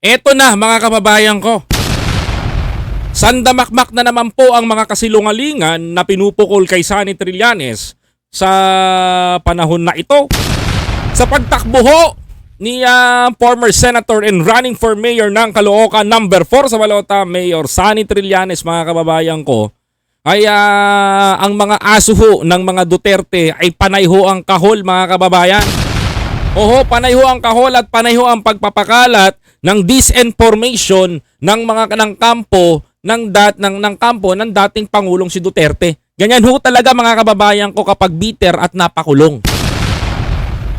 Eto na mga kababayan ko. Sandamakmak na naman po ang mga kasilungalingan na pinupukol kay Sunny Trillanes sa panahon na ito. Sa pagtakbo ho ni ah, former senator and running for mayor ng Caloocan number 4 sa Balota, Mayor Sunny Trillanes mga kababayan ko, ay ah, ang mga aso ho ng mga Duterte ay panay ho ang kahol mga kababayan. Oho, panay ho ang kahol at panay ho ang pagpapakalat ng disinformation ng mga ng kampo ng dat ng ng kampo ng dating pangulong si Duterte. Ganyan ho talaga mga kababayan ko kapag bitter at napakulong.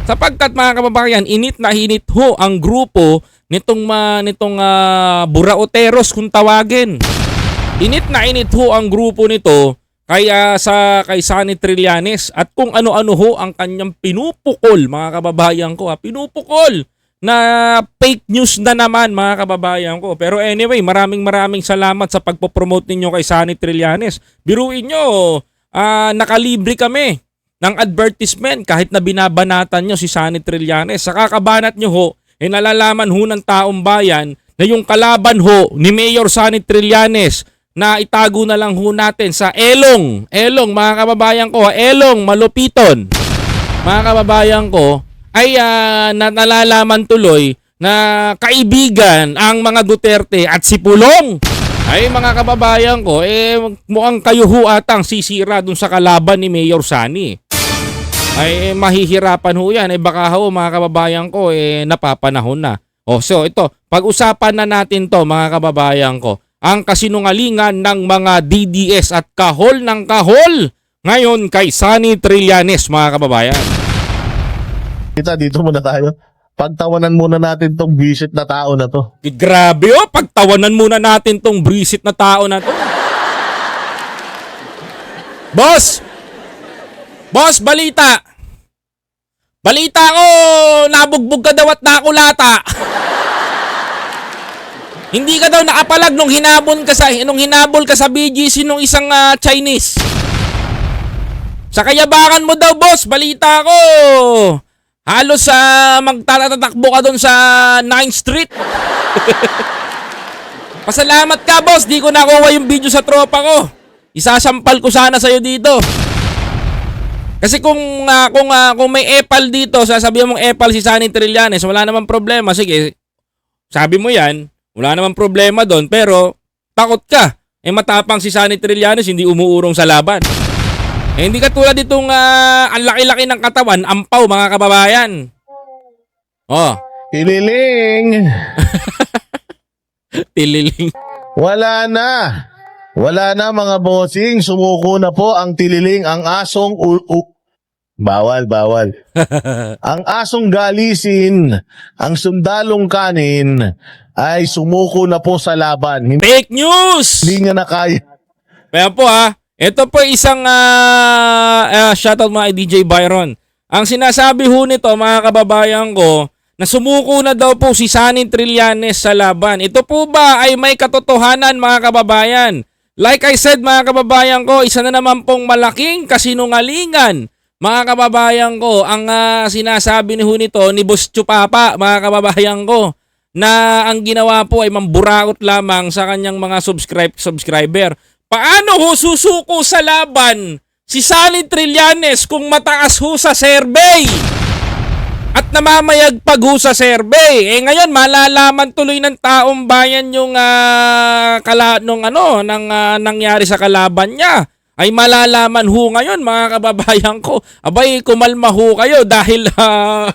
Sapagkat mga kababayan, init na init ho ang grupo nitong ma, nitong ah, Buraoteros kung tawagin. Init na init ho ang grupo nito kaya sa kay Sunny Trillanes at kung ano-ano ho ang kanyang pinupukol mga kababayan ko ha, pinupukol na fake news na naman mga kababayan ko. Pero anyway, maraming maraming salamat sa pagpopromote ninyo kay Sunny Trillanes. Biruin nyo, ah, nakalibre kami ng advertisement kahit na binabanatan nyo si Sunny Trillanes. Sa kakabanat nyo ho, eh nalalaman ho ng taong bayan na yung kalaban ho ni Mayor Sunny Trillanes na itago na lang ho natin sa Elong. Elong, mga kababayan ko, Elong, Malupiton. Mga kababayan ko, ay na- nalalaman tuloy na kaibigan ang mga Duterte at si Pulong. Ay mga kababayan ko, eh mukhang kayo ho atang sisira dun sa kalaban ni Mayor Sani. Ay eh, mahihirapan ho yan. Eh baka ho mga kababayan ko, eh napapanahon na. Oh, so ito, pag-usapan na natin to mga kababayan ko. Ang kasinungalingan ng mga DDS at kahol ng kahol ngayon kay Sunny Trillanes mga kababayan. Kita, dito muna tayo. Pagtawanan muna natin tong visit na tao na to. Eh, Grabe oh, pagtawanan muna natin tong brisit na tao na to. Boss! Boss, balita! Balita ko, nabugbog ka daw at nakulata. Hindi ka daw nakapalag nung hinabol ka sa nung hinabol ka sa BGC nung isang ah, Chinese. Sa kayabangan mo daw, boss, balita ko. Halos sa magtatatakbo ka doon sa 9th Street. Pasalamat ka, boss. Di ko nakuha yung video sa tropa ko. Isasampal ko sana sa'yo dito. Kasi kung ah, kung ah, kung may epal dito, sasabihin mong epal si Sunny Trillanes, wala namang problema. Sige, sabi mo yan, wala namang problema doon. Pero takot ka. Eh matapang si Sunny Trillanes, hindi umuurong sa laban. Eh, hindi ka tulad itong ah, ang laki-laki ng katawan, ampaw mga kababayan. Oh, Ililing! tililing. Wala na! Wala na mga bossing. Sumuko na po ang tililing, ang asong u- u- Bawal, bawal. ang asong galisin, ang sundalong kanin, ay sumuko na po sa laban. Hindi Fake news! niya na kaya. Kaya po ha, ito po isang ah ah, shoutout mga DJ Byron. Ang sinasabi ho nito mga kababayan ko, na sumuko na daw po si Sunny Trillanes sa laban. Ito po ba ay may katotohanan mga kababayan? Like I said mga kababayan ko, isa na naman pong malaking kasinungalingan. Mga kababayan ko, ang ah, sinasabi ni nito ni Boss Chupapa, mga kababayan ko, na ang ginawa po ay mamburaot lamang sa kanyang mga subscribe subscriber. Paano ho susuko sa laban si Sunny Trillanes kung mataas ho sa survey? At namamayagpag ho sa survey. Eh ngayon malalaman tuloy ng taong bayan yung ah, kala nung ano nang ah, nangyari sa kalaban niya. Ay malalaman ho ngayon mga kababayan ko. Abay kumalma ho kayo dahil ah,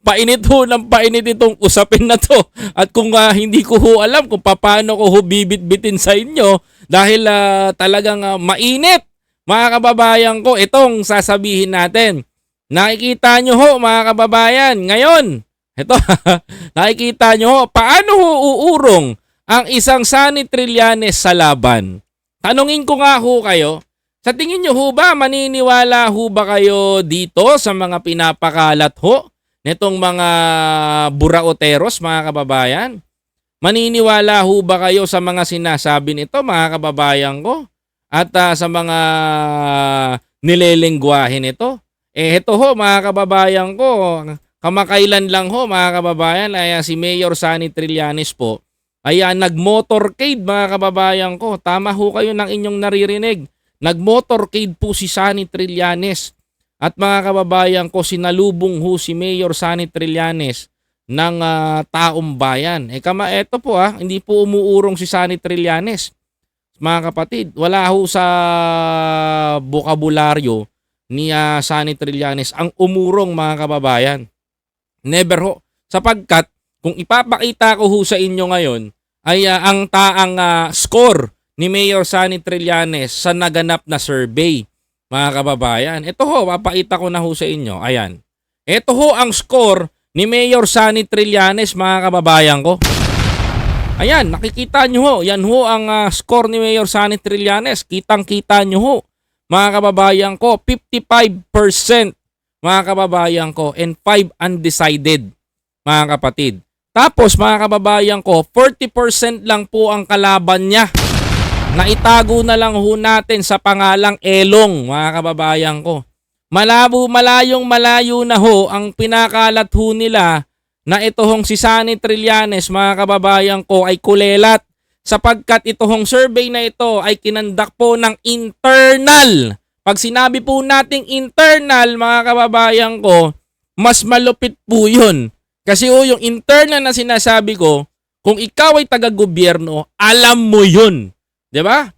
painit ho ng painit itong usapin na to. At kung ah, hindi ko ho alam kung paano ko ho bibit-bitin sa inyo dahil ah, talagang ah, mainit mga kababayan ko itong sasabihin natin. Nakikita nyo ho mga kababayan, ngayon, ito, nakikita nyo ho, paano ho uurong ang isang Sunny Trillanes sa laban? Tanungin ko nga ho kayo, sa tingin nyo ho ba, maniniwala ho ba kayo dito sa mga pinapakalat ho nitong mga buraoteros mga kababayan? Maniniwala ho ba kayo sa mga sinasabi nito mga kababayan ko? At ah, sa mga nilelengguwahe nito? Eh, ito ho, mga kababayan ko, kamakailan lang ho mga kababayan ay ah, si Mayor Sani Trillanes po ay ah, nag-motorcade mga kababayan ko. Tama ho kayo ng inyong naririnig. Nag-motorcade po si Sani Trillanes. At mga kababayan ko, sinalubong ho si Mayor Sani Trillanes ng ah, taong bayan. Eh kama eto po ah, hindi po umuurong si Sani Trillanes. Mga kapatid, wala ho sa bokabularyo ni ah, Sani Trillanes ang umurong mga kababayan. Never ho. Sapagkat kung ipapakita ko ho sa inyo ngayon ay ah, ang taang ah, score ni Mayor Sani Trillanes sa naganap na survey mga kababayan. Ito ho, papakita ko na ho sa inyo. Ayan. Ito ho ang score ni Mayor Sani Trillanes mga kababayan ko. Ayan, nakikita nyo ho. Yan ho ang ah, score ni Mayor Sani Trillanes. Kitang-kita nyo ho. Mga kababayan ko, 55% mga kababayan ko and 5 undecided mga kapatid. Tapos mga kababayan ko, 40% lang po ang kalaban niya. Naitago na lang ho natin sa pangalang Elong mga kababayan ko. Malabo malayong malayo na ho ang pinakalat ho nila na ito hong si Sunny Trillanes mga kababayan ko ay kulelat sapagkat ito hong survey na ito ay kinandak po ng internal. Pag sinabi po nating internal mga kababayan ko, mas malupit po yun. Kasi o yung internal na sinasabi ko, kung ikaw ay taga-gobyerno, alam mo yun. 'Di ba?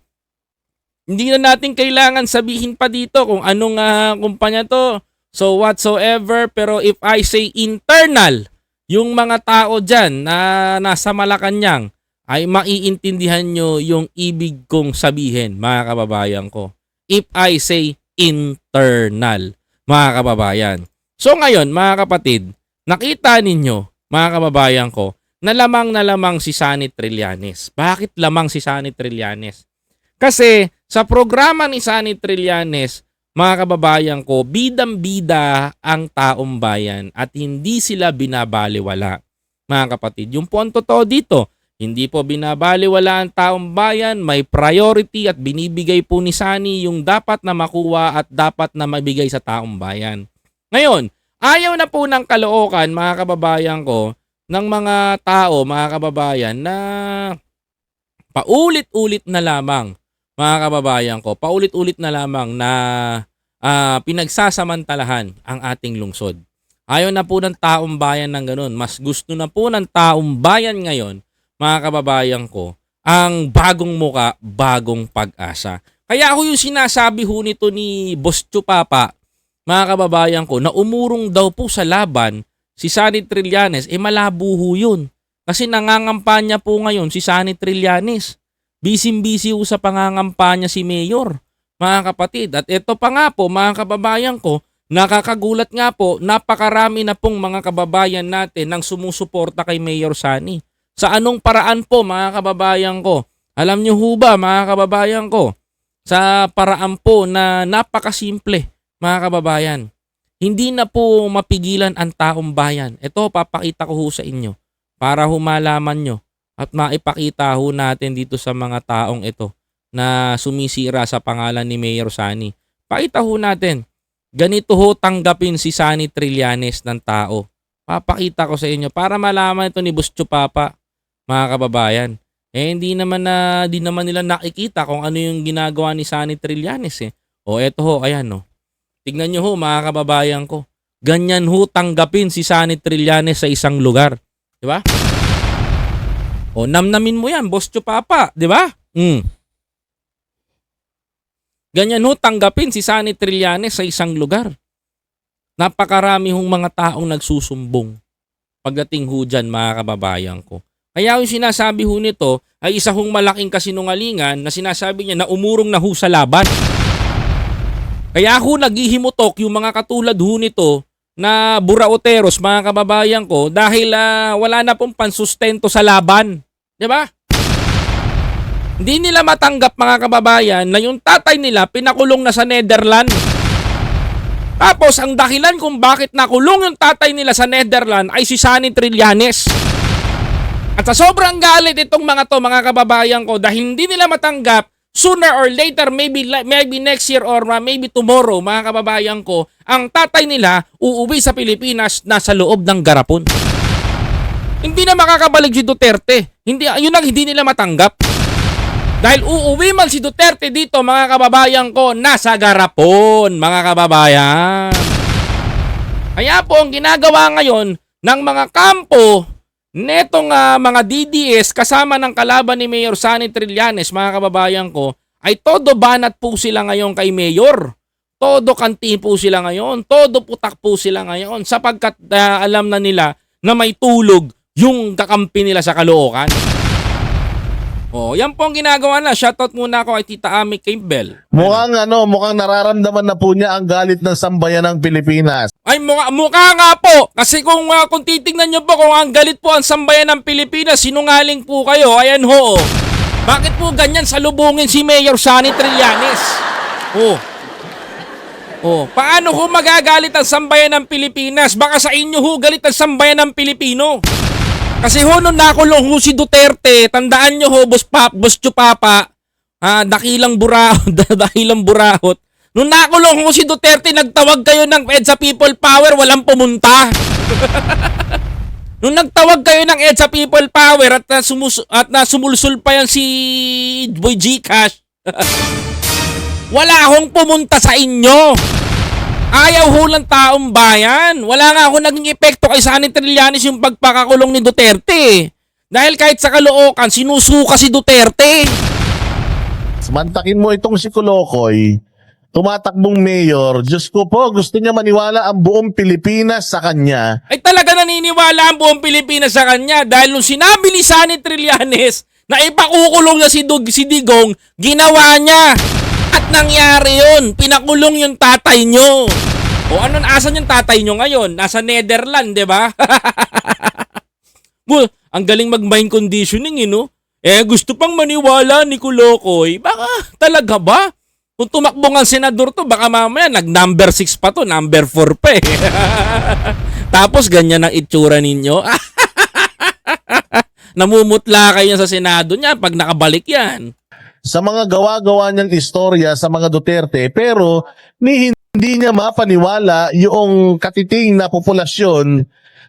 Hindi na natin kailangan sabihin pa dito kung anong ah, kumpanya to. So whatsoever, pero if I say internal, yung mga tao dyan na nasa Malacanang ay maiintindihan nyo yung ibig kong sabihin, mga kababayan ko. If I say internal, mga kababayan. So ngayon, mga kapatid, nakita ninyo, mga kababayan ko, na lamang na lamang si Sani Trillanes. Bakit lamang si Sani Trillanes? Kasi sa programa ni Sani Trillanes, mga kababayan ko, bidang-bida ang taong bayan at hindi sila binabaliwala. Mga kapatid, yung po ang totoo dito, hindi po binabaliwala ang taong bayan, may priority at binibigay po ni Sani yung dapat na makuha at dapat na mabigay sa taong bayan. Ngayon, ayaw na po ng kalookan, mga kababayan ko, ng mga tao, mga kababayan, na paulit-ulit na lamang, mga kababayan ko, paulit-ulit na lamang na ah, pinagsasamantalahan ang ating lungsod. Ayaw na po ng taong bayan ng ganun. Mas gusto na po ng taong bayan ngayon, mga kababayan ko, ang bagong muka, bagong pag-asa. Kaya ako yung sinasabi ho nito ni Boss Chupapa, mga kababayan ko, na umurong daw po sa laban si Sani Trillanes, eh malabo yun. Kasi nangangampanya po ngayon si Sani Trillanes. Busy-busy ho sa pangangampanya si Mayor, mga kapatid. At ito pa nga po, mga kababayan ko, nakakagulat nga po, napakarami na pong mga kababayan natin nang sumusuporta kay Mayor Sani. Sa anong paraan po, mga kababayan ko? Alam niyo ho ba, mga kababayan ko, sa paraan po na napakasimple, mga kababayan hindi na po mapigilan ang taong bayan. Ito, papakita ko ho sa inyo para humalaman nyo at maipakita ho natin dito sa mga taong ito na sumisira sa pangalan ni Mayor Sani. Pakita ho natin, ganito ho tanggapin si Sani Trillanes ng tao. Papakita ko sa inyo para malaman ito ni Bustyo Papa, mga kababayan. Eh hindi naman na di naman nila nakikita kung ano yung ginagawa ni Sani Trillanes eh. O eto ho, ayan no. Tignan nyo ho mga kababayan ko. Ganyan ho tanggapin si Sani Trillanes sa isang lugar. Di ba? O namnamin mo yan, Boss Papa. Di ba? Mm. Ganyan ho tanggapin si Sani Trillanes sa isang lugar. Napakarami hong mga taong nagsusumbong pagdating ho dyan mga kababayan ko. Kaya yung sinasabi ho nito ay isa hong malaking kasinungalingan na sinasabi niya na umurong na ho sa laban. Kaya ako naghihimutok yung mga katulad ho nito na buraoteros mga kababayan ko dahil ah, wala na pong pansustento sa laban. 'Di ba? Hindi nila matanggap mga kababayan na yung tatay nila pinakulong na sa Netherlands. Tapos ang dahilan kung bakit nakulong yung tatay nila sa Netherlands ay si Sunny Trillanes. At sa sobrang galit itong mga to mga kababayan ko dahil hindi nila matanggap sooner or later, maybe maybe next year or maybe tomorrow, mga kababayan ko, ang tatay nila uuwi sa Pilipinas nasa loob ng garapon. Hindi na makakabalik si Duterte. Hindi, yun ang hindi nila matanggap. Dahil uuwi man si Duterte dito, mga kababayan ko, nasa garapon, mga kababayan. Kaya po ang ginagawa ngayon ng mga kampo netong ah, mga DDS kasama ng kalaban ni Mayor Sani Trillanes, mga kababayan ko, ay todo banat po sila ngayon kay Mayor. Todo kanti po sila ngayon. Todo putak po sila ngayon sapagkat ah, alam na nila na may tulog yung kakampi nila sa Caloocan. Oh, yan po ang ginagawa na. Shoutout muna ako kay Tita Ami Campbell. Mukhang ano, mukhang nararamdaman na po niya ang galit ng sambayan ng Pilipinas. Ay mukha, mukha nga po. Kasi kung ah, kung titingnan niyo po kung ang galit po ang sambayan ng Pilipinas, sinungaling po kayo. Ayan ho. oh. Bakit po ganyan salubungin si Mayor Sani Trillanes? Oh. Oh, paano ho magagalit ang sambayan ng Pilipinas? Baka sa inyo ho galit ang sambayan ng Pilipino. Kasi ho nung nakulong ho si Duterte, tandaan nyo ho, boss pap, boss Chupapa, ah, dakilang burahot, dakilang burahot. Nung nakulong ho si Duterte, nagtawag kayo ng EDSA People Power, walang pumunta. Nung nagtawag kayo ng EDSA People Power at, na sumus- at na pa yan si Boy Gcash, wala akong pumunta sa inyo. Ayaw ho ng taong bayan. Wala nga ako naging epekto kay Sani Trillanes yung pagpakakulong ni Duterte. Dahil kahit sa Caloocan, sinusuka si Duterte. Mantakin mo itong si Kulokoy, tumatakbong mayor, Diyos ko po, gusto niya maniwala ang buong Pilipinas sa kanya. Ay talaga naniniwala ang buong Pilipinas sa kanya dahil nung sinabi ni Sani Trillanes na ipakukulong niya si, Dug, si Digong, ginawa niya. Nangyari yun. Pinakulong yung tatay nyo. O ano, asan yung tatay nyo ngayon? Nasa Netherlands, di ba? Well, ang galing mag-mind conditioning, eh, no? Eh, gusto pang maniwala ni Kulokoy. Baka talaga ba? Kung tumakbo nga senador to, baka mamaya nag-number 6 pa to, number 4 pa eh. Tapos ganyan ang itsura ninyo. Namumutla kayo sa Senado niya pag nakabalik yan. Sa mga gawa-gawa niyang istorya sa mga Duterte, pero ni hindi niya mapaniwala yung katiting na populasyon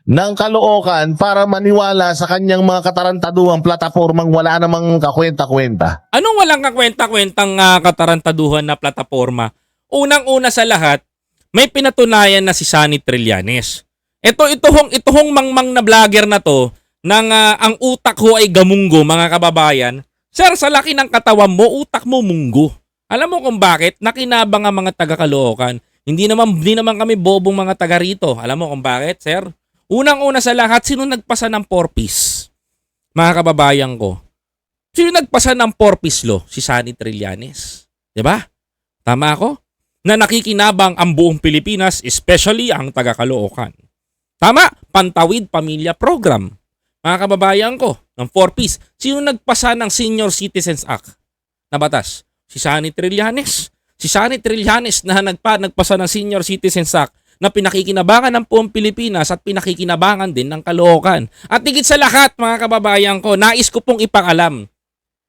ng Caloocan para maniwala sa kanyang mga katarantaduhang platapormang wala namang kakwenta-kwenta. Anong walang kakwenta-kwentang ah, katarantaduhan na plataforma? Unang-una sa lahat, may pinatunayan na si Sunny Trillanes. Ito, ito hong, ito hong mangmang na vlogger na to, nang ah, ang utak ho ay gamunggo, mga kababayan. Sir, sa laki ng katawan mo, utak mo munggo. Alam mo kung bakit? Nakinabang ang mga taga Caloocan. Hindi naman, hindi naman kami bobong mga taga rito. Alam mo kung bakit, sir? Unang-una sa lahat, sino nagpasa ng 4-piece? Mga kababayan ko. Sino nagpasa ng 4-piece law? Si Sunny Trillanes. ba? Tama ako? Na nakikinabang ang buong Pilipinas, especially ang taga Caloocan. Tama, Pantawid Pamilya Program. Mga kababayan ko, ng 4-piece. Sino nagpasa ng Senior Citizens Act na batas? Si Sunny Trillanes. Si Sunny Trillanes na nagpa, nagpasa ng Senior Citizens Act na pinakikinabangan ng buong Pilipinas at pinakikinabangan din ng Caloocan. At higit sa lahat, mga kababayan ko, nais ko pong ipakalam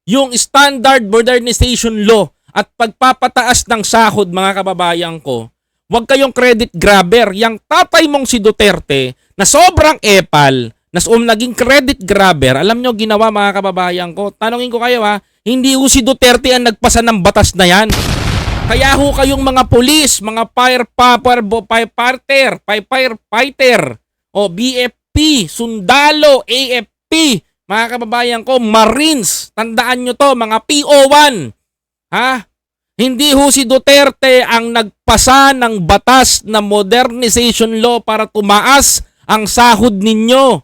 yung Standard Modernization Law at pagpapataas ng sahod, mga kababayan ko, huwag kayong credit grabber. Yang tatay mong si Duterte na sobrang epal, na um, naging credit grabber, alam nyo ginawa mga kababayan ko, tanongin ko kayo ha, hindi ho si Duterte ang nagpasa ng batas na yan. Kaya ho kayong mga pulis, mga fire fire fire fighter, fire firefighter, o BFP, sundalo, AFP, mga kababayan ko, Marines, tandaan nyo to, mga PO1. Ha? Hindi ho si Duterte ang nagpasa ng batas na modernization law para tumaas ang sahod ninyo.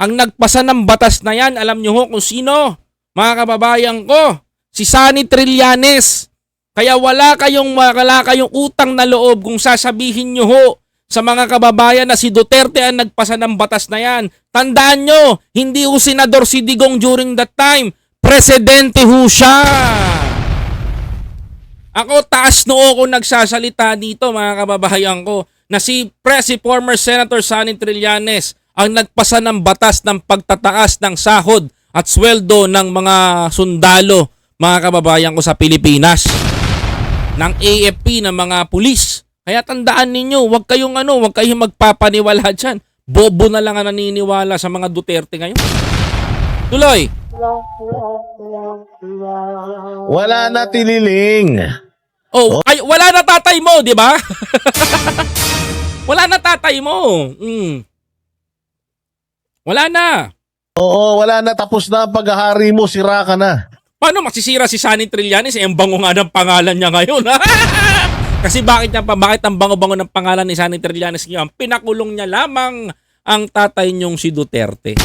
Ang nagpasa ng batas na yan, alam nyo ho kung sino? Mga kababayan ko, si Sunny Trillanes. Kaya wala kayong wala kayong utang na loob kung sasabihin nyo ho sa mga kababayan na si Duterte ang nagpasa ng batas na yan. Tandaan nyo, hindi ho senador si Digong during that time. Presidente ho siya. Ako taas noo ko nagsasalita dito mga kababayan ko na si, pre, si former Senator Sonny Trillanes ang nagpasa ng batas ng pagtataas ng sahod at sweldo ng mga sundalo, mga kababayan ko sa Pilipinas ng AFP ng mga pulis. Kaya tandaan ninyo, huwag kayong ano, huwag kayong magpapaniwala dyan. Bobo na lang ang naniniwala sa mga Duterte ngayon. Tuloy. Wala na tililing. Oh, ay, wala na tatay mo, di ba? wala na tatay mo. Mm. Wala na. Oo, wala na tapos na ang paghahari mo, sira ka na. Paano masisira si Sunny Trillanes? Eh, ang bango nga ng pangalan niya ngayon. Kasi bakit niya bakit ang bango-bango ng pangalan ni Sunny Trillanes ngayon? Pinakulong niya lamang ang tatay niyong si Duterte.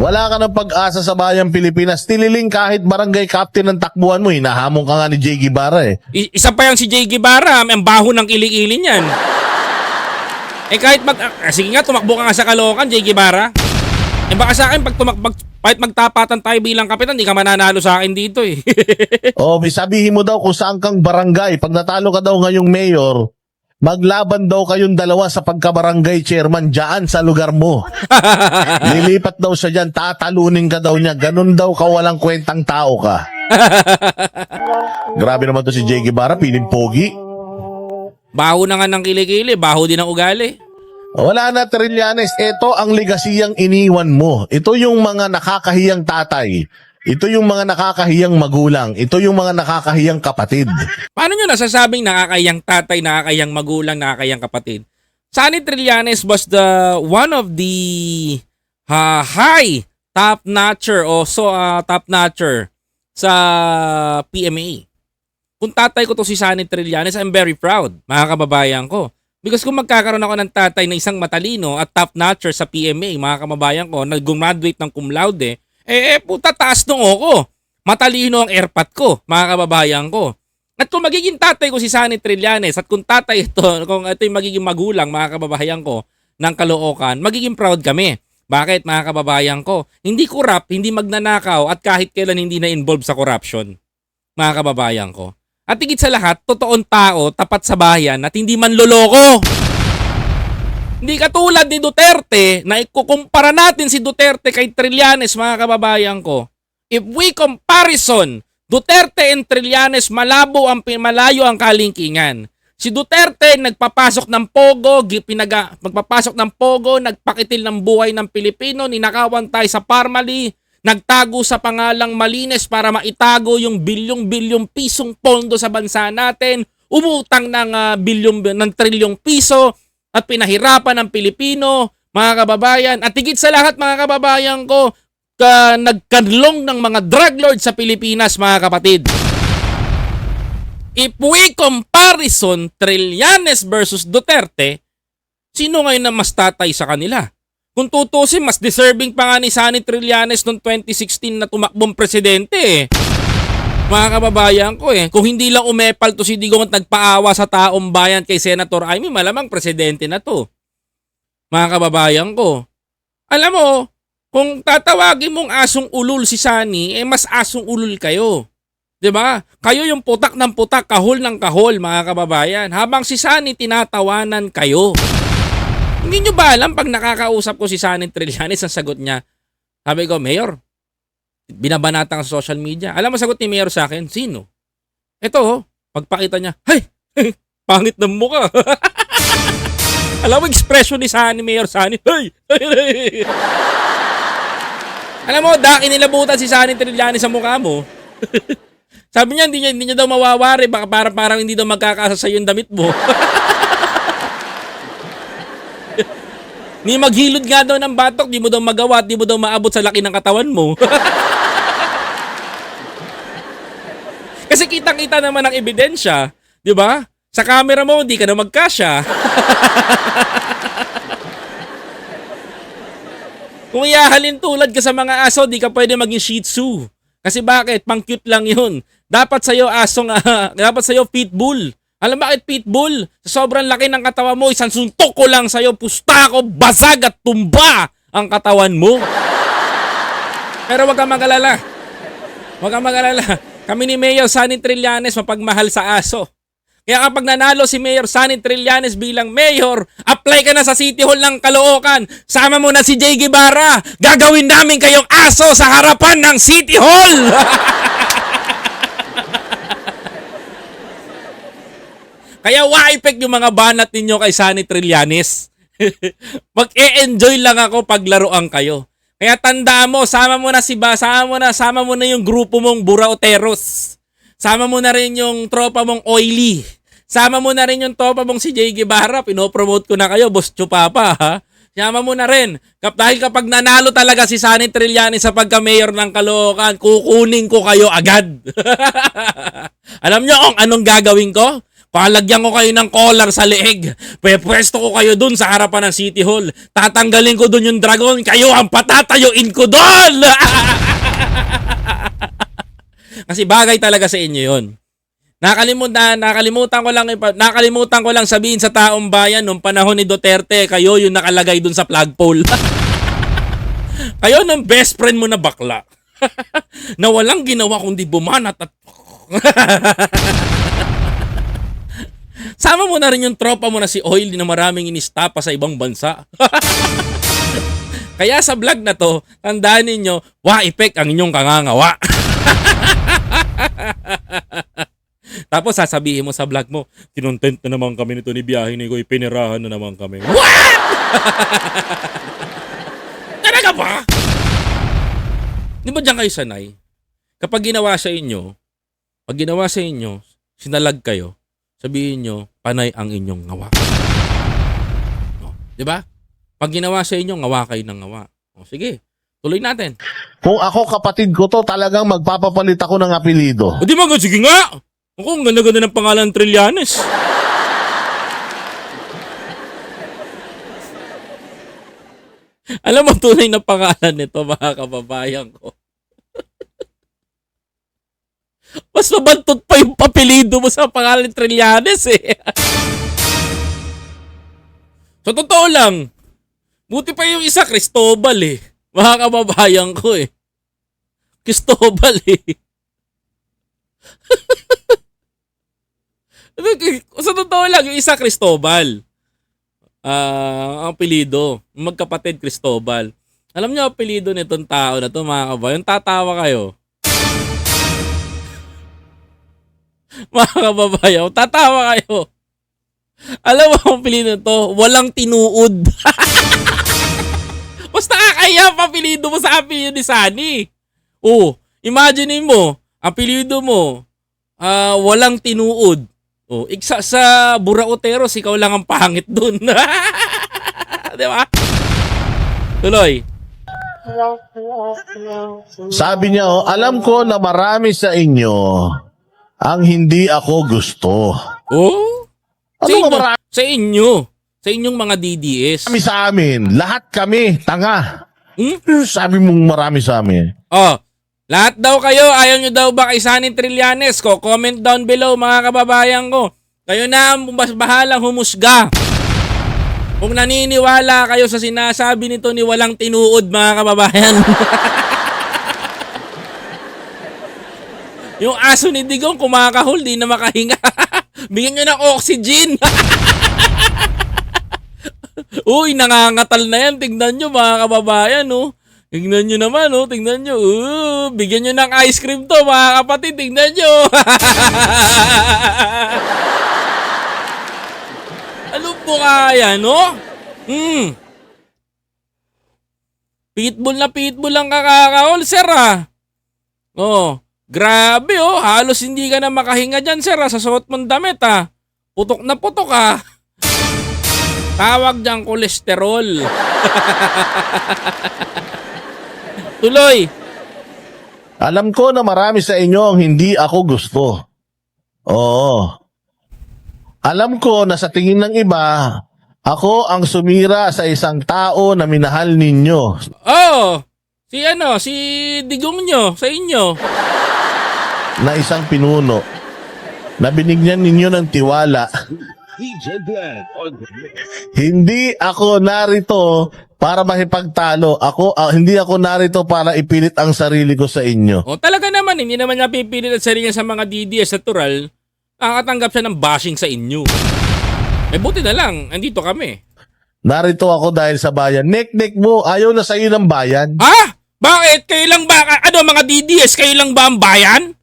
Wala ka ng pag-asa sa bayang Pilipinas. Tililing kahit barangay captain ng takbuhan mo, hinahamon ka nga ni Jay Guevara eh. I- isa pa yan si Jay Guevara, ang baho ng kilikili niyan. Eh kahit mag... ah, sige nga, tumakbo ka nga sa Caloocan, Jay Guevara. Eh baka sa akin, pag tumakbag, kahit magtapatan tayo bilang kapitan, di ka mananalo sa akin dito eh. O, may sabihin mo daw kung saan kang barangay. Pag natalo ka daw ngayong mayor, maglaban daw kayong dalawa sa pagkabarangay chairman dyan sa lugar mo. Lilipat daw siya dyan, tatalunin ka daw niya. Ganun daw ka walang kwentang tao ka. Grabe naman to si Jay Guevara, piling pogi. Baho na nga ng kilikili, baho din ang ugali. Wala na, Trillanes. Ito ang legasiyang iniwan mo. Ito yung mga nakakahiyang tatay. Ito yung mga nakakahiyang magulang. Ito yung mga nakakahiyang kapatid. Paano nyo nasasabing nakakayang tatay, nakakayang magulang, nakakayang kapatid? Sunny Trillanes was the one of the uh, high top notcher o so uh, top notcher sa PMA. Kung tatay ko to si Sunny Trillanes, I'm very proud, mga kababayan ko. Because kung magkakaroon ako ng tatay na isang matalino at top notcher sa PMA, mga kababayan ko, na gumraduate ng cum laude, eh, eh puta taas nung ako. Matalino ang airpat ko, mga kababayan ko. At kung magiging tatay ko si Sunny Trillanes at kung tatay ito, kung ito yung magiging magulang, mga kababayan ko, ng Caloocan, magiging proud kami. Bakit mga kababayan ko? Hindi kurap, hindi magnanakaw at kahit kailan hindi na-involve sa corruption. Mga kababayan ko. At higit sa lahat, totoong tao, tapat sa bayan at hindi man loloko. Hindi katulad ni Duterte na ikukumpara natin si Duterte kay Trillanes mga kababayan ko. If we comparison Duterte and Trillanes malabo ang malayo ang kalingkingan. Si Duterte nagpapasok ng pogo, pinaga, magpapasok ng pogo, nagpakitil ng buhay ng Pilipino, ninakawan tayo sa Parmali, nagtago sa pangalang Malines para maitago yung bilyong-bilyong pisong pondo sa bansa natin, umutang ng ah, bilyong ng trilyong piso at pinahirapan ng Pilipino, mga kababayan. At higit sa lahat mga kababayan ko, ka, nagkanlong ng mga drug lords sa Pilipinas mga kapatid. If we comparison Trillanes versus Duterte, sino ngayon na mas tatay sa kanila? Kung tutusin, mas deserving pa nga ni Sunny Trillanes noong 2016 na tumakbong presidente eh. Mga kababayan ko eh, kung hindi lang umepal to si Digong at nagpaawa sa taong bayan kay Senator Amy, malamang presidente na to. Mga kababayan ko. Alam mo, kung tatawagin mong asong ulul si Sunny, eh mas asong ulul kayo. 'Di ba? Kayo yung putak ng putak, kahol ng kahol, mga kababayan. Habang si Sunny tinatawanan kayo. Hindi nyo ba alam pag nakakausap ko si Sunny Trillanes, ang sagot niya, sabi ko, Mayor, binabanatan ka sa social media. Alam mo sagot ni Mayor sa akin, sino? Ito, oh, pagpakita niya, hay, pangit ng mukha. alam mo, expression ni Sunny, Mayor hay, hay. Alam mo, daki nilabutan si Sunny Trillanes sa mukha mo. Sabi niya, hindi niya, hindi niya daw mawawari. Baka parang, parang hindi daw magkakasa sa yung damit mo. Ni maghilod nga daw ng batok, di mo daw magawa di mo daw maabot sa laki ng katawan mo. Kasi kitang-kita naman ang ebidensya, di ba? Sa camera mo, hindi ka na magkasya. Kung iahalin tulad ka sa mga aso, di ka pwede maging shih tzu. Kasi bakit? Pang cute lang yun. Dapat sa'yo asong, ah, dapat sa'yo pitbull. Alam bakit pitbull? Sa sobrang laki ng katawan mo, isang suntok ko lang sa'yo, pusta ko, basag at tumba ang katawan mo. Pero wag kang magalala. Wag kang magalala. Kami ni Mayor Sunny Trillanes mapagmahal sa aso. Kaya kapag nanalo si Mayor Sunny Trillanes bilang mayor, apply ka na sa City Hall ng Caloocan. Sama mo na si Jay Guevara. Gagawin namin kayong aso sa harapan ng City Hall. Kaya wa-effect yung mga banat ninyo kay Sunny Trillanes. Mag-e-enjoy lang ako pag laruan kayo. Kaya tandaan mo, sama mo na si Ba, sama mo na, sama mo na yung grupo mong Burauteros. Sama mo na rin yung tropa mong Oily. Sama mo na rin yung tropa mong si Jay Guevara. Pinopromote ko na kayo, Boss Chupapa, ha? Sama mo na rin. Kap dahil kapag nanalo talaga si Sunny Trillanes sa pagka-mayor ng Caloocan, kukunin ko kayo agad. Alam nyo kung anong gagawin ko? Palagyan ko kayo ng collar sa leeg. Pwepwesto ko kayo dun sa harapan ng City Hall. Tatanggalin ko dun yung dragon. Kayo ang patatayuin ko dun! Kasi bagay talaga sa inyo yon. Nakalimutan, nakalimutan ko lang nakalimutan ko lang sabihin sa taong bayan nung panahon ni Duterte, kayo yung nakalagay dun sa flagpole. kayo ng best friend mo na bakla. na walang ginawa kundi bumanat at Sama mo na rin yung tropa mo na si Oil na maraming inistapa sa ibang bansa. Kaya sa vlog na to, tandaan ninyo, wa effect ang inyong kangangawa. Tapos sasabihin mo sa vlog mo, kinontent na naman kami nito ni biyahe ni Goy, pinirahan na naman kami. What? Talaga ba? Di ba dyan kayo sanay? Kapag ginawa sa inyo, pag ginawa sa inyo, sinalag kayo, sabihin nyo, panay ang inyong ngawa. No, di ba? Pag ginawa sa inyo, ngawa kayo ng ngawa. O, sige, tuloy natin. Kung ako kapatid ko to, talagang magpapapalit ako ng apelido. O di ba, sige nga! Ako, ang ganda-ganda ng pangalan Trillanes. Alam mo, tunay na pangalan nito, mga kababayan ko. Mas mabantot pa yung papilido mo sa pangalan Trillanes eh. sa totoo lang, buti pa yung isa, Cristobal eh. Mga kababayan ko eh. Cristobal eh. sa totoo lang, yung isa Cristobal. Ah, ang apelido, magkapatid Cristobal. Alam niyo ang apelido nitong tao na to mga kabayan, tatawa kayo. mga kababayan, tatawa kayo. Alam mo ang apelido nito, walang tinuod. Basta kakaya pa apelido mo sa apelido ni Sunny. Oh, imagine mo, apelido mo, ah, walang tinuod. Oh, iksa sa Burauteros, ikaw lang ang pangit dun. Di ba? Tuloy. Sabi niya, oh, alam ko na marami sa inyo ang hindi ako gusto. Oh? Sa Ano ba inyo, marami sa inyo. Sa inyong mga DDS. sa amin? Lahat kami, tanga. Hmm? Sabi mong marami sa amin. Oh, lahat daw kayo, ayaw nyo daw ba kay Sunny Trillanes ko? Comment down below mga kababayan ko. Kayo na ang bahalang humusga. Kung naniniwala kayo sa sinasabi nito ni walang tinuod mga kababayan. Yung aso ni Digong kumakahol, di na makahinga. Bigyan nyo ng oxygen. Uy, nangangatal na yan. Tingnan nyo mga kababayan, oh. Tingnan nyo naman, oh. Tingnan nyo. Uh, bigyan nyo ng ice cream to, mga kapatid. Tingnan nyo. ano po kaya, no? Hmm. Pitbull na pitbull ang kakakaol, sir, ah. Oh, grabe, oh. Halos hindi ka na makahinga dyan, sir, ah, sa suot mong damit, ah. Putok na putok, ah. Tawag diyang kolesterol. Tuloy. Alam ko na marami sa inyo ang hindi ako gusto. Oo. Alam ko na sa tingin ng iba, ako ang sumira sa isang tao na minahal ninyo. Oh, si ano, si Digong nyo, sa inyo. Na isang pinuno na binigyan ninyo ng tiwala. Hindi ako narito para makipagtalo. Ako ah, hindi ako narito para ipilit ang sarili ko sa inyo. O talaga naman, hindi naman niya pipilit at sarili niya sa mga DDS natural. Nakakatanggap siya ng bashing sa inyo. Eh buti na lang, andito kami. Narito ako dahil sa bayan. Nek-nek mo, ayaw na sa iyo ng bayan. Ha? Bakit? Kayo lang ba? Ano mga DDS? Kayo lang ba ang bayan?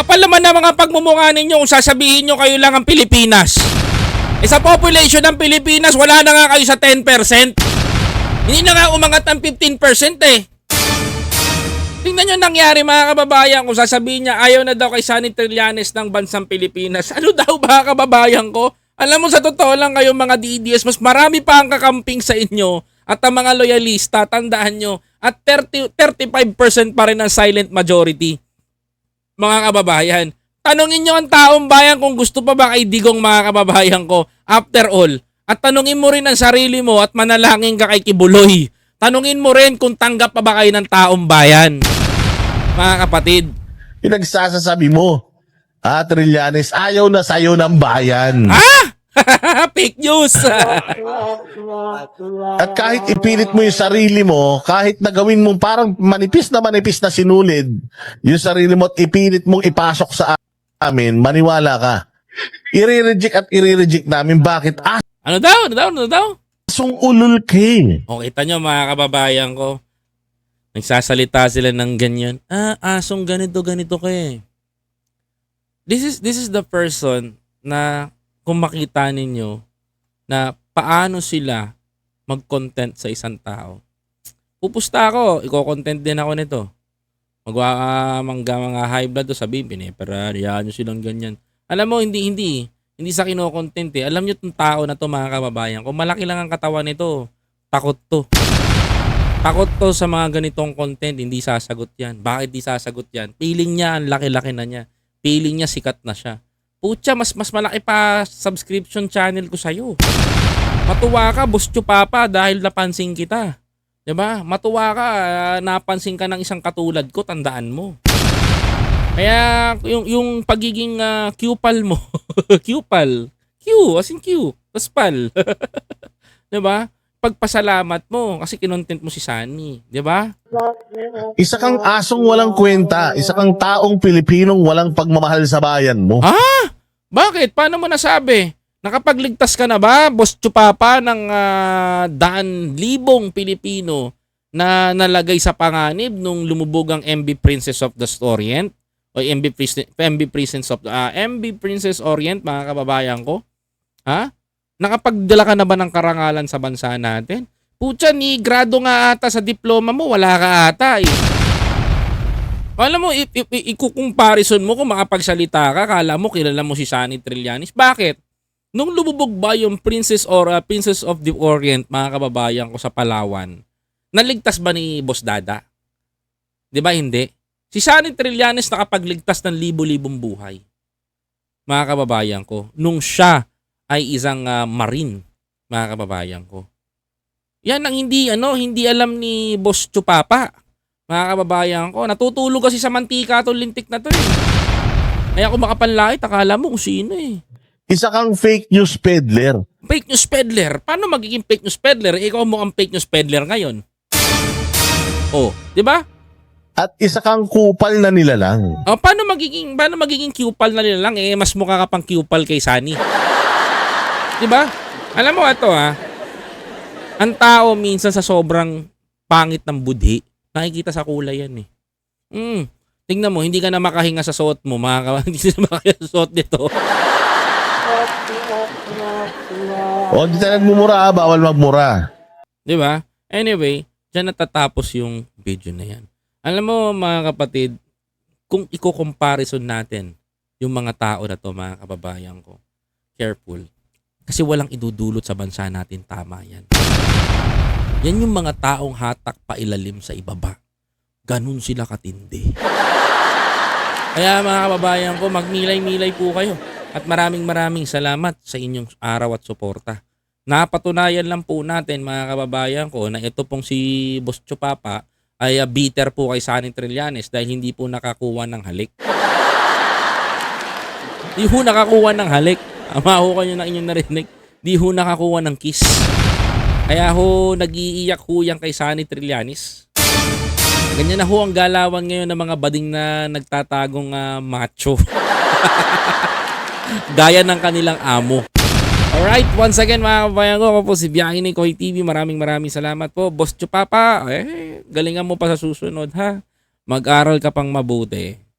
Ang Kapal naman ng mga pagmumukha ninyo kung sasabihin nyo kayo lang ang Pilipinas. Eh sa population ng Pilipinas, wala na nga kayo sa 10%. Hindi na nga umangat ng 15% eh. Tingnan nyo nangyari mga kababayan kung sasabihin niya ayaw na daw kay Sunny Trillanes ng bansang Pilipinas. Ano daw ba kababayan ko? Alam mo sa totoo lang kayo mga DDS, mas marami pa ang kakamping sa inyo at ang mga loyalista, tandaan nyo, at 30, 35% pa rin ang silent majority. Mga kababayan, tanungin nyo ang taong bayan kung gusto pa ba kay Digong mga kababayan ko. After all, at tanungin mo rin ang sarili mo at manalangin ka kay Kibuloy. Tanungin mo rin kung tanggap pa ba kayo ng taong bayan. Mga kapatid, Pinagsasasabi mo, ah, Trillanes, ayaw na sa'yo ng bayan. ah! Fake news! At kahit ipilit mo yung sarili mo, kahit na gawin mo parang manipis na manipis na sinulid, yung sarili mo at ipilit mong ipasok sa amin, maniwala ka. I-reject at i-reject namin. Bakit? ano daw? Ano daw? Ano daw? Asong ulul ka eh. O, kita nyo mga kababayan ko. Nagsasalita sila ng ganyan. Ah, asong ganito, ganito ka eh. This is, this is the person na kung makita ninyo na paano sila mag-content sa isang tao. Pupusta ako, iko-content din ako nito. Magwa mangga mga high blood to sabihin, pinepera, yan nyo silang ganyan. Alam mo, hindi, hindi. Hindi sa kino-content eh. Alam nyo itong tao na to mga kababayan. Kung malaki lang ang katawan nito, takot to. Takot to sa mga ganitong content, hindi sasagot yan. Bakit di sasagot yan? Feeling niya, ang laki-laki na niya. Feeling niya, sikat na siya. Pucha, mas mas malaki pa subscription channel ko sa'yo. Matuwa ka, Boss Papa, dahil napansin kita. 'Di ba? Matuwa ka, ah, napansin ka ng isang katulad ko, tandaan mo. Kaya yung yung pagiging uh, Qpal mo, Qpal, Q, as in Q, tas pal. 'Di ba? Pagpasalamat mo kasi kinontent mo si Sunny, 'di ba? Isa kang asong walang kwenta. Isa kang taong Pilipinong walang pagmamahal sa bayan mo. Ha? Bakit? Paano mo nasabi? Nakapagligtas ka na ba, Boss Chupapa, ng ah, daan libong Pilipino na nalagay sa panganib nung lumubog ang MB Princess of the Orient? O MB, Pris- MB Princess of ah, MB Princess Orient, mga kababayan ko? Ha? Nakapagdala ka na ba ng karangalan sa bansa natin? Putya, ni grado nga ata sa diploma mo, wala ka ata eh. Alam mo, i- i- i- ikukomparison mo kung makapagsalita ka, kala mo kilala mo si Sunny Trillanes. Bakit? Nung lumubog ba yung Princess or uh, Princess of the Orient, mga kababayan ko sa Palawan, naligtas ba ni Boss Dada? 'Di ba hindi? Si Sunny Trillanes nakapagligtas ng libo-libong buhay. Mga kababayan ko, nung siya ay isang uh, marine, mga kababayan ko. Yan ang hindi ano, hindi alam ni Boss Chupapa. Mga kababayan ko, natutulog kasi sa mantika to lintik na to eh. Kaya kung makapanlait, akala mo kung sino eh. Isa kang fake news peddler. Fake news peddler. Paano magiging fake news peddler? Ikaw mo ang fake news peddler ngayon. Oh, 'di ba? At isa kang kupal na nilalang. Oh, paano magiging paano magiging Qpal na nila lang eh mas mukha ka pang Qpal kay Sunny. 'Di ba? Alam mo ito ha. Ang tao minsan sa sobrang pangit ng budhi, nakikita sa kulay yan eh. Mm. Tingnan mo, hindi ka na makahinga sa suot mo, mga ka- hindi na makahinga sa suot nito. O, di tayo nagmumura, ah, bawal magmura. 'Di ba? Anyway, diyan natatapos yung video na yan. Alam mo mga kapatid, kung iko-comparison natin yung mga tao na to, mga kababayan ko, careful. Kasi walang idudulot sa bansa natin tama yan. Yan yung mga taong hatak pa ilalim sa ibaba. Ganun sila katindi. Kaya mga kababayan ko, magmilay-milay po kayo. At maraming maraming salamat sa inyong araw at suporta. Napatunayan lang po natin mga kababayan ko na ito pong si Boss Chupapa ay uh, bitter po kay Sunny Trillanes dahil hindi po nakakuha ng halik. Di ho nakakuha ng halik. Ama ho kayo na inyong narinig. Di ho nakakuha ng kiss. Kaya ho nag-iiyak ho yan kay Sunny Trillanes. Ganyan na ho ang galawan ngayon ng mga bading na nagtatagong ah, macho. Gaya ng kanilang amo. Alright, once again mga kabayan ko, ako po si Biyahe ni Koy TV. Maraming maraming salamat po. Boss Chupapa, eh, galingan mo pa sa susunod ha. Mag-aral ka pang mabuti.